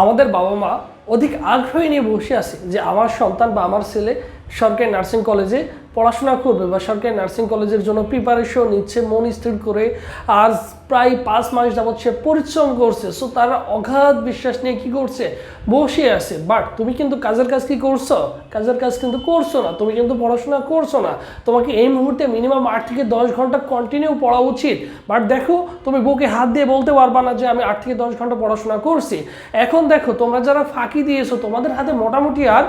আমাদের বাবা মা অধিক আগ্রহী নিয়ে বসে আছে যে আমার সন্তান বা আমার ছেলে সরকারি নার্সিং কলেজে পড়াশোনা করবে বা সরকারি নার্সিং কলেজের জন্য প্রিপারেশন নিচ্ছে, মন স্থির করে আজ প্রায় পাঁচ মাস যাবৎ সে পরিশ্রম করছে। সো তারা অগাধ বিশ্বাস নিয়ে কি করছে? বসে আছে। বাট তুমি কিন্তু কাজের কাজ কি করছ? কাজের কাজ কিন্তু করছ না। তুমি কিন্তু পড়াশোনা করছ না। তোমাকে এই মুহূর্তে মিনিমাম আট থেকে দশ ঘণ্টা কন্টিনিউ পড়া উচিত। বাট দেখো, তুমি বুকে হাত দিয়ে বলতে পারবা না যে, আমি আট থেকে দশ ঘণ্টা পড়াশোনা করছি। এখন দেখো, তোমরা যারা ফাঁকি দিয়েছ, তোমাদের হাতে মোটামুটি আর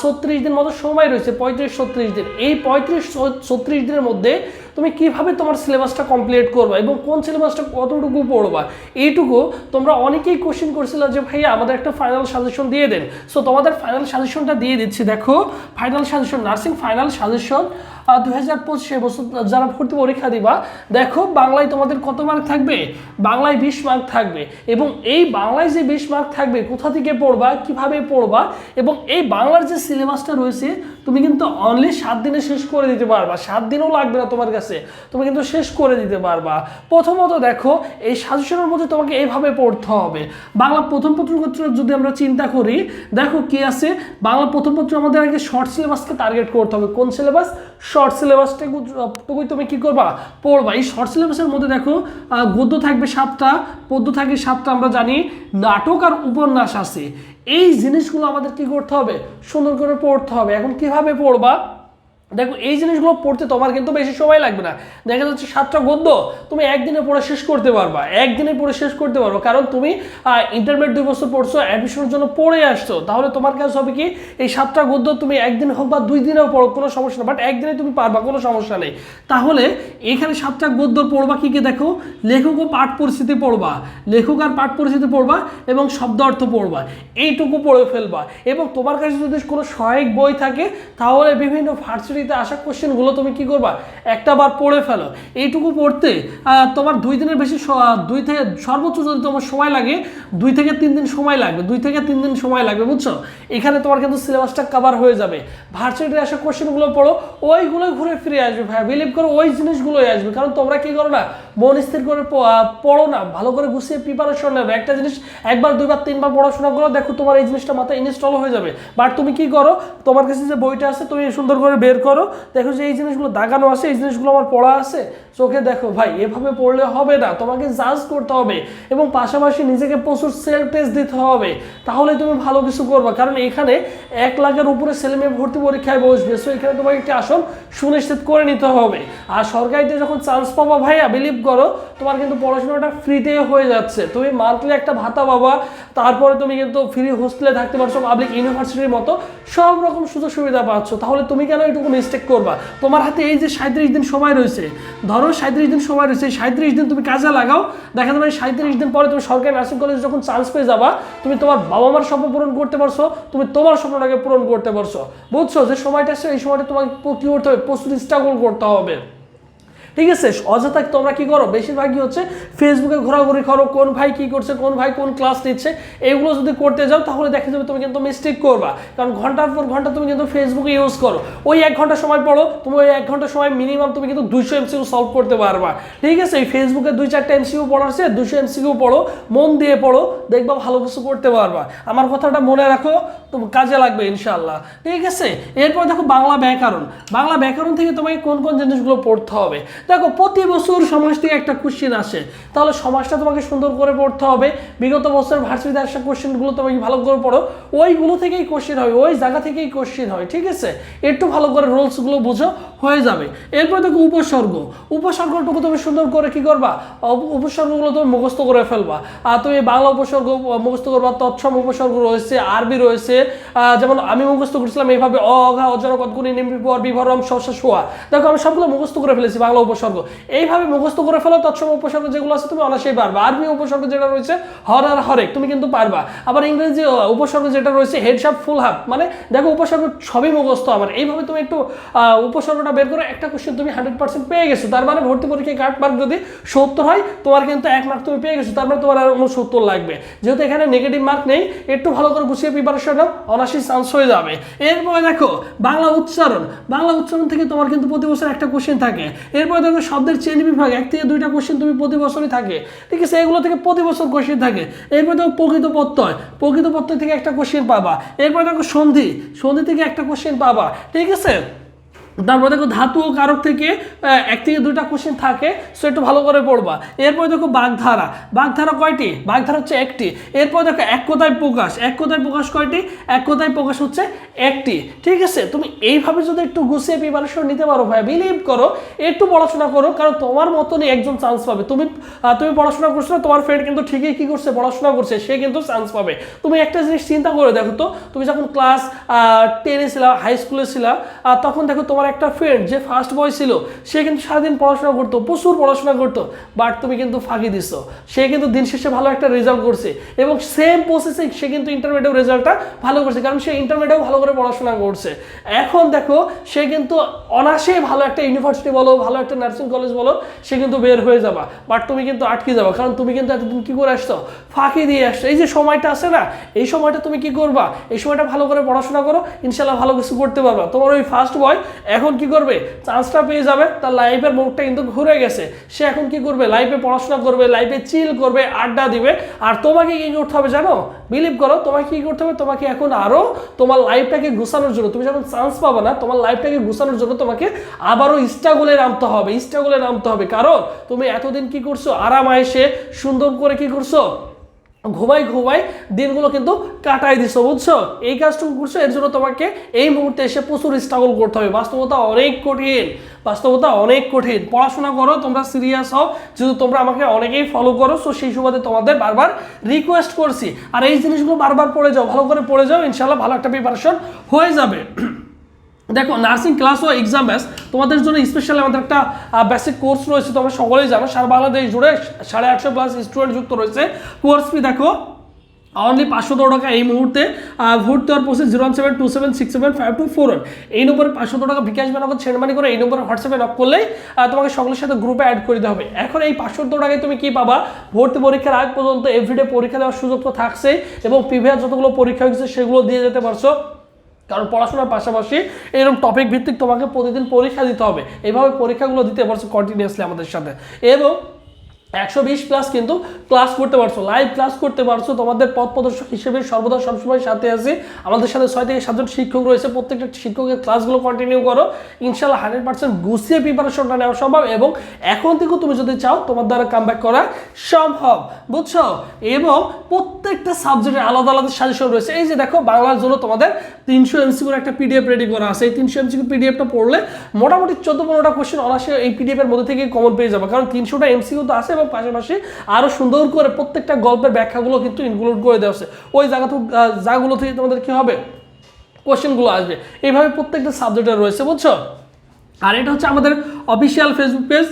ছত্রিশ দিন মতো সময় রয়েছে। পঁয়ত্রিশ, ছত্রিশ দিন। এই পঁয়ত্রিশ, ছত্রিশ দিনের মধ্যে তুমি কীভাবে তোমার সিলেবাসটা কমপ্লিট করবা এবং কোন সিলেবাসটা কতটুকু পড়বা? এইটুকু তোমরা অনেকেই কোশ্চেন করছিল যে, ভাইয়া, আমাদের একটা ফাইনাল সাজেশন দিয়ে দেন। সো তোমাদের ফাইনাল সাজেশনটা দিয়ে দিচ্ছি। দেখো final suggestion nursing final suggestion দু হাজার যারা ভর্তি পরীক্ষা দিবা, দেখো বাংলায় তোমাদের কত মার্ক থাকবে? বাংলায় বিশ মার্ক থাকবে। এবং এই বাংলায় যে বিশ মার্ক থাকবে, কোথা থেকে পড়বা, কীভাবে পড়বা, এবং এই বাংলার যে সিলেবাসটা রয়েছে, তুমি কিন্তু অনলি সাত দিনে শেষ করে দিতে পারবা। সাত দিনও লাগবে না তোমার কাছে। তুমি কিন্তু শেষ করে দিতে পারবা। প্রথমত দেখো, এই সাজেশনের মধ্যে তোমাকে এইভাবে পড়তে হবে। বাংলা প্রথম পত্র যদি আমরা চিন্তা করি, দেখো কি আছে? বাংলা প্রথম পত্র আমাদের আগে শর্ট সিলেবাসকে টার্গেট করতে হবে। কোন সিলেবাস শর্ট সিলেবাসটা সিলেবাসটাকুই তুমি কী করবা? পড়বা। এই শর্ট সিলেবাসের মধ্যে দেখো গদ্য থাকবে সাতটা, পদ্য থাকবে সাতটা, আমরা জানি নাটক আর উপন্যাস আছে। এই জিনিসগুলো আমাদের কি করতে হবে? সুন্দর করে পড়তে হবে। এখন কীভাবে পড়বা? দেখো, এই জিনিসগুলো পড়তে তোমার কিন্তু বেশি সময় লাগবে না। দেখা যাচ্ছে সাতটা গদ্য, তুমি একদিনে পড়ে শেষ করতে পারবা। একদিনে পড়ে শেষ করতে পারবা। কারণ তুমি ইন্টারমিডিয়েট দুই বছর পড়ছো অ্যাডমিশনের জন্য পড়ে আসছো। তাহলে তোমার কাজ হবে কি, এই সাতটা গদ্য তুমি একদিন হোক বা দুই দিনেও পড়ো, কোনো সমস্যা না। বাট একদিনে তুমি পারবা, কোনো সমস্যা নেই। তাহলে এখানে সাতটা গদ্য পড়বা কি কি দেখো? লেখক ও পাঠ পরিস্থিতি পড়বা। লেখক আর পাঠ পরিস্থিতি পড়বা এবং শব্দ অর্থ পড়বা। এইটুকু পড়ে ফেলবা। এবং তোমার কাছে যদি কোনো সহায়ক বই থাকে, তাহলে বিভিন্ন ভার্সিটিতে আসা কোশ্চেনগুলো তুমি কি করবা? একটা বার পড়ে ফেলো। এইটুকু পড়তে তোমার দুই দিনের বেশি দুই থেকে, সর্বোচ্চ যদি তোমার সময় লাগে, দুই থেকে তিন দিন সময় লাগবে, দুই থেকে তিন দিন সময় লাগবে, বুঝছ? এখানে তোমার কিন্তু সিলেবাসটা কাভার হয়ে যাবে। ভার্সিটিতে আসা কোশ্চেনগুলো পড়ো ওইগুলো ঘুরে ফিরে আসবে ভাই বিলিভ করো, ওই জিনিসগুলোই আসবে। কারণ তোমরা কি করো না মন স্থির করে পড়ো না, ভালো করে গুছিয়ে প্রিপারেশন নেবে। একটা জিনিস একবার, দুইবার, তিনবার পড়াশোনা করো, দেখো তোমার এই জিনিসটা মাথায় ইনস্টল হয়ে যাবে। বাট তুমি কি করো, তোমার কাছে যে বইটা আছে, তুমি সুন্দর করে বের করো, দেখো যে এই জিনিসগুলো দাগানো আছে, এই জিনিসগুলো আমার পড়া আছে, চোখে দেখো, ভাই, এভাবে পড়লে হবে না, তোমাকে জাজ করতে হবে এবং পাশাপাশি নিজেকে প্রচুর সেলফ টেস্ট দিতে হবে। তাহলে তুমি ভালো কিছু করবে, কারণ এখানে এক লাখের উপরে ছেলে মেয়ে ভর্তি পরীক্ষায় বসবে। সো এখানে তোমাকে একটি আসন সুনিশ্চিত করে নিতে হবে। আর সরকারিতে যখন চান্স পাবা, ভাইয়া বিলিভ করো, তোমার কিন্তু পড়াশোনাটা ফ্রিতে হয়ে যাচ্ছে। তুমি মান্থলি একটা ভাতা পাবা, তারপরে তুমি কিন্তু ফ্রি হোস্টেলে থাকতে পারছ পাবলিক ইউনিভার্সিটির মতো, সব রকম সুযোগ সুবিধা পাচ্ছ। তাহলে তুমি কেন এইটুকু মিস্টেক করবা? তোমার হাতে এই যে সাঁত্রিশ দিন সময় রয়েছে, ধরো সাঁত্রিশ দিন সময় রয়েছে, এই সাঁত্রিশ দিন তুমি কাজে লাগাও, দেখা যাবে সাঁত্রিশ দিন পরে তুমি সরকারি নার্সিং কলেজে যখন চান্স পেয়ে যাবা, তুমি তোমার বাবা মার স্বপ্ন পূরণ করতে পারছ, তুমি তোমার স্বপ্নটাকে পূরণ করতে পারছ। বুঝছ? যে সময়টা আছে, এই সময়টা তোমাকে কি করতে হবে? প্রস্তুতি স্ট্রাগল করতে হবে। ঠিক আছে? অযথা তোমরা কি করো? বেশিরভাগই হচ্ছে ফেসবুকে ঘোরাঘুরি করো, কোন ভাই কি করছে, কোন ভাই কোন ক্লাস নিচ্ছে, এগুলো যদি করতে যাও তাহলে দেখা যাবে তুমি কিন্তু মিস্টেক করবা। কারণ ঘণ্টার পর ঘণ্টা তুমি কিন্তু ফেসবুকে ইউজ করো। ওই এক ঘণ্টা সময় পড়ো, তুমি ওই এক ঘণ্টা সময় মিনিমাম তুমি কিন্তু দুইশো এমসিকিউ সলভ করতে পারবা। ঠিক আছে? এই ফেসবুকে দুই চারটা এমসিকিউ পড়াচ্ছে দুশো এমসিকিউ পড়ো, মন দিয়ে পড়ো, দেখবা ভালো কিছু করতে পারবা। আমার কথাটা মনে রাখো তুমি কাজে লাগবে ইনশাল্লাহ ঠিক আছে? এরপর দেখো বাংলা ব্যাকরণ। বাংলা ব্যাকরণ থেকে তোমাকে কোন কোন জিনিসগুলো পড়তে হবে? দেখো প্রতি বছর সমাজ থেকে একটা কোশ্চেন আসে তাহলে সমাজটা তোমাকে সুন্দর করে পড়তে হবে বিগত বছর ভার্সিটিতে আসা কোশ্চেনগুলো তোমাকে ভালো করে পড়ো ওইগুলো থেকেই কোশ্চেন হয় ওই জায়গা থেকেই কোশ্চেন হয় ঠিক আছে একটু ভালো করে রুলসগুলো বুঝো হয়ে যাবে এরপর দেখো উপসর্গ উপসর্গটুকু তুমি সুন্দর করে কি করবা উপসর্গগুলো তুমি মুখস্থ করে ফেলবা আর তুমি বাংলা উপসর্গ মুখস্থ করবা তৎসম উপসর্গ রয়েছে আরবি রয়েছে যেমন আমি মুখস্থ করছিলাম এইভাবে অঘা অজর কতগুনি নিম্বিপর বিভরম শস্য শোয়া দেখো আমি সবগুলো মুখস্থ করে ফেলেছি বাংলা উপসর্গ। এইভাবে মুখস্থ করে ফেলো, তৎসম উপসর্গ যেগুলো আছে তুমি অনায়াসেই পারবা। আরবি উপসর্গ যেটা রয়েছে, হর আর হরেক, তুমি কিন্তু পারবা। আবার ইংরেজি উপসর্গ যেটা রয়েছে হেড শাপ ফুল হাফ মানে দেখো উপসর্গ সবই মুখস্থ আমার। এইভাবে তুমি একটু উপসর্গটা বের করে একটা কোশ্চেন তুমি হান্ড্রেড পার্সেন্ট পেয়ে গেছো। তার মানে ভর্তি পরীক্ষায় কাট মার্ক যদি সত্তর হয়, তোমার কিন্তু এক মার্ক তুমি পেয়ে গেছো। তার মানে তোমার আর উনসত্তর লাগবে। যেহেতু এখানে নেগেটিভ মার্ক নেই, একটু ভালো করে গুছিয়ে প্রিপারেশন নাও অনাশি চান্স হয়ে যাবে। এরপরে দেখো, বাংলা উচ্চারণ। বাংলা উচ্চারণ থেকে তোমার কিন্তু প্রতি বছর একটা কোশ্চেন থাকে। এরপরে দেখো শব্দের চেন বিভাগ, এক থেকে দুইটা কোশ্চেন তুমি প্রতি বছরই থাকে। ঠিক আছে, এগুলো থেকে প্রতি বছর কোশ্চেন থাকে। এরপরে দেখো প্রকৃত প্রত্যয়। প্রকৃত প্রত্যয় থেকে একটা কোশ্চেন পাবা। এরপরে দেখো সন্ধি। সন্ধি থেকে একটা কোশ্চেন পাবা। ঠিক আছে? তারপর দেখো ধাতু ও কারক থেকে এক থেকে দুইটা কোশ্চেন থাকে সো একটু ভালো করে পড়বা। এরপর দেখো বাগধারা। বাগধারা কয়টি? বাগধারা হচ্ছে একটি। এরপর দেখো এক কথায় প্রকাশ? এক কথায় প্রকাশ কয়টি? এক কথায় প্রকাশ হচ্ছে একটি। ঠিক আছে? তুমি এইভাবে যদি একটু গুছিয়ে প্রিপারেশন নিতে পারো ভাই বিলিভ করো, একটু পড়াশোনা করো, কারণ তোমার মতনই একজন চান্স পাবে। তুমি তুমি পড়াশোনা করছ না তোমার ফ্রেন্ড কিন্তু ঠিকই কি করছে, পড়াশোনা করছে, সে কিন্তু চান্স পাবে। তুমি একটা জিনিস চিন্তা করে দেখো তো, তুমি যখন ক্লাস টেনে ছিলা হাই স্কুলে ছিলা তখন দেখো তোমার একটা ফ্রেন্ড যে ফার্স্ট বয় ছিল, সে কিন্তু সারাদিন পড়াশোনা করতো, প্রচুর পড়াশোনা করতো বাট তুমি কিন্তু ফাঁকি দিছো। সে কিন্তু দিন শেষে ভালো একটা রেজাল্ট করছে এবং সেম প্রসেসে সে কিন্তু ইন্টারমিডিয়েট রেজাল্টটা ভালো করছে, কারণ সে ইন্টারমিডিয়েট ভালো করে পড়াশোনা করছে। এখন দেখো, সে কিন্তু অনাসে ভালো একটা ইউনিভার্সিটি বলো, ভালো একটা নার্সিং কলেজ বলো, সে কিন্তু বের হয়ে যাবা বাট তুমি কিন্তু আটকে যাবা, কারণ তুমি কিন্তু এতদিন কি করে আসছো? ফাঁকি দিয়ে আসছো। এই যে সময়টা আছে না, এই সময়টা তুমি কি করবা? এই সময়টা ভালো করে পড়াশোনা করো ইনশাল্লাহ ভালো কিছু করতে পারবা। তোমার ওই ফার্স্ট বয় এখন কি করবে? চান্সটা পেয়ে যাবে, তার লাইফের মুখটা কিন্তু ঘুরে গেছে। সে এখন কি করবে? লাইফে পড়াশোনা করবে লাইফে চিল করবে, আড্ডা দিবে। আর তোমাকে কি করতে হবে জানো? বিলিভ করো, তোমাকে কি করতে হবে? তোমাকে এখন আরও তোমার লাইফটাকে গুছানোর জন্য, তুমি যখন চান্স পাবে না, তোমার লাইফটাকে গুছানোর জন্য তোমাকে আবারও স্ট্রাগলে নামতে হবে স্ট্রাগলে নামতে হবে। কারণ তুমি এতদিন কি করছ? আরাম আয়েসে সুন্দর করে কি করছ? ঘুমাই ঘুমাই দিনগুলো কিন্তু কাটাই দিছো, বুঝছ? এই কাজটুকু করছ, এর জন্য তোমাকে এই মুহূর্তে এসে প্রচুর স্ট্রাগল করতে হবে। বাস্তবতা অনেক কঠিন, বাস্তবতা অনেক কঠিন। পড়াশোনা করো, তোমরা সিরিয়াস হও। যেহেতু তোমরা আমাকে অনেকেই ফলো করো সো সেই সুবাদে তোমাদের বারবার রিকোয়েস্ট করছি। আর এই জিনিসগুলো বারবার পড়ে যাও, ভালো করে পড়ে যাও ইনশাল্লাহ ভালো একটা প্রিপারেশন হয়ে যাবে। দেখো নার্সিং ক্লাস ও এক্সাম ব্যাস তোমাদের জন্য স্পেশালি আমাদের একটা বেসিক কোর্স রয়েছে, তোমরা সকলেই জানো, সারা বাংলাদেশ জুড়ে সাড়ে আটশো প্লাস স্টুডেন্ট যুক্ত রয়েছে। কোর্স ফি দেখো অনলি পাঁচশো দশ টাকা এই মুহূর্তে ভর্তি হওয়ার process zero one seven two seven six seven five two four one এই নম্বরে পাঁচশো দশ টাকা বিকাশ ব্যানক সেন্ড মানি করে এই নম্বরে হোয়াটসঅ্যাপে নক করলেই তোমাকে সকলের সাথে গ্রুপে অ্যাড করে হবে। এখন এই পাঁচশো দশ টাকায় তুমি কি পাবা? ভর্তি পরীক্ষার আগ পর্যন্ত এভরিডে পরীক্ষা দেওয়ার সুযোগ তো থাকছে এবং প্রিভিয়াস যতগুলো পরীক্ষা হয়েছে সেগুলো দিয়ে যেতে পারছ। কারণ পড়াশোনার পাশাপাশি এরকম টপিক ভিত্তিক তোমাকে প্রতিদিন পরীক্ষা দিতে হবে। এইভাবে পরীক্ষাগুলো দিতে পারছ কন্টিনিউসলি আমাদের সাথে। এবং একশো বিশ প্লাস কিন্তু ক্লাস করতে পারছ। লাইভ ক্লাস করতে পারছ। তোমাদের পথ প্রদর্শক হিসেবে সর্বদা সবসময় সাথে আছি। আমাদের সাথে ছয় থেকে সাতজন শিক্ষক রয়েছে। প্রত্যেকটা শিক্ষকের ক্লাসগুলো কন্টিনিউ করো। ইনশাল্লাহ হান্ড্রেড পার্সেন্ট গুছিয়ে প্রিপারেশনটা নেওয়া সম্ভব এবং এখন থেকেও তুমি যদি চাও, তোমার দ্বারা কাম করা সম্ভব। বুঝছ? এবং প্রত্যেকটা সাবজেক্টের আলাদা আলাদা সাজেশন রয়েছে। এই যে দেখো, বাংলার জন্য তোমাদের তিনশো এমসিকিউর একটা পিডিএফ রেডি করা আছে। এই তিনশো এমসিকিউ পিডিএফটা পড়লে মোটামুটি চোদ্দ পনেরোটা কোশ্চেন অনাসে এই পিডিএফ এর মধ্যে থেকে কমন পেয়ে যাবে। কারণ তিনশোটা এমসিকিউ তো আছে এবং পাশাপাশি আরও সুন্দর করে প্রত্যেকটা গল্পের ব্যাখ্যাগুলো কিন্তু ইনক্লুড করে দেওয়া হচ্ছে ওই জায়গা জায়গাগুলো থেকে তোমাদের কী হবে? কোশ্চেনগুলো আসবে। এইভাবে প্রত্যেকটা সাবজেক্টে রয়েছে, বুঝছ? আর এটা হচ্ছে আমাদের অফিসিয়াল ফেসবুক পেজ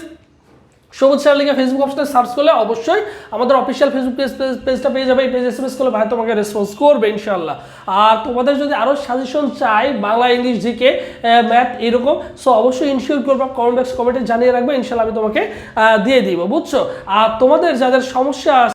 সবুজ স্যার লিখে ফেসবুক অপশনে সার্চ করলে অবশ্যই আমাদের অফিসিয়াল ফেসবুক পেজ পেজটা পেয়ে যাবে। এই পেজ এস এম এস করলে ভাই তোমাকে রেসপন্স করবে ইনশাল্লাহ আর তোমাদের যদি আরও সাজেশন চাই বাংলা, ইংলিশ জিকে ম্যাথ এরকম সো অবশ্যই ইনশিওর করব কমেন্ট বক্স কমেন্টে জানিয়ে রাখবে। ইনশাল্লাহ আমি তোমাকে দিয়ে দিব, বুঝছ? আর তোমাদের যাদের সমস্যা